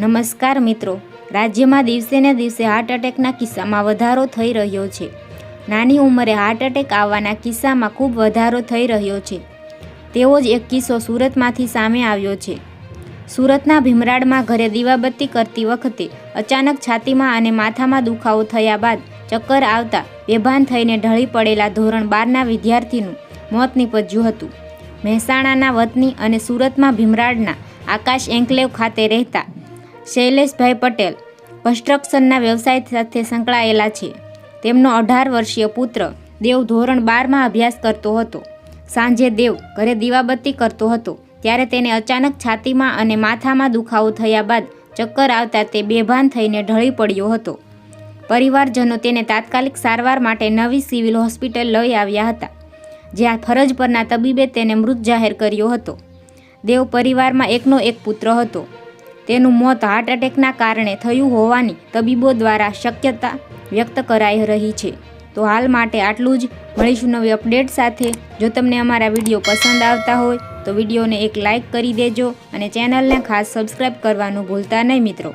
નમસ્કાર મિત્રો. રાજ્યમાં દિવસે ને દિવસે હાર્ટ એટેકના કિસ્સામાં વધારો થઈ રહ્યો છે. નાની ઉંમરે હાર્ટ એટેક આવવાના કિસ્સામાં ખૂબ વધારો થઈ રહ્યો છે. તેવો જ એક કિસ્સો સુરતમાંથી સામે આવ્યો છે. સુરતના ભીમરાડમાં ઘરે દીવાબત્તી કરતી વખતે અચાનક છાતીમાં અને માથામાં દુખાવો થયા બાદ ચક્કર આવતા બેભાન થઈને ઢળી પડેલા ધોરણ બારના વિદ્યાર્થીનું મોત નીપજ્યું હતું. મહેસાણાના વતની અને સુરતમાં ભીમરાડના આકાશ એન્કલેવ ખાતે રહેતા શૈલેષભાઈ પટેલ કન્સ્ટ્રક્શનના વ્યવસાય સાથે સંકળાયેલા છે. તેમનો અઢાર વર્ષીય પુત્ર દેવ ધોરણ બારમાં અભ્યાસ કરતો હતો. સાંજે દેવ ઘરે દીવાબત્તી કરતો હતો. ત્યારે તેને અચાનક છાતીમાં અને માથામાં દુખાવો થયા બાદ ચક્કર આવતા તે બેભાન થઈને ઢળી પડ્યો હતો. પરિવારજનો તેને તાત્કાલિક સારવાર માટે નવી સિવિલ હોસ્પિટલ લઈ આવ્યા હતા, જ્યાં ફરજ પરના તબીબે તેને મૃત જાહેર કર્યો હતો. દેવ પરિવારમાં એકનો એક પુત્ર હતો. તેનું મોત હાર્ટ એટેકના કારણે થયું હોવાની તબીબો દ્વારા શક્યતા વ્યક્ત કરાઈ રહી છે. તો હાલ માટે આટલું જ. મળીશું નવી અપડેટ સાથે. જો તમને અમારા વીડિયો પસંદ આવતા હોય, તો વિડીયોને એક લાઇક કરી દેજો અને ચેનલને ખાસ સબસ્ક્રાઈબ કરવાનું ભૂલતા નહીં મિત્રો.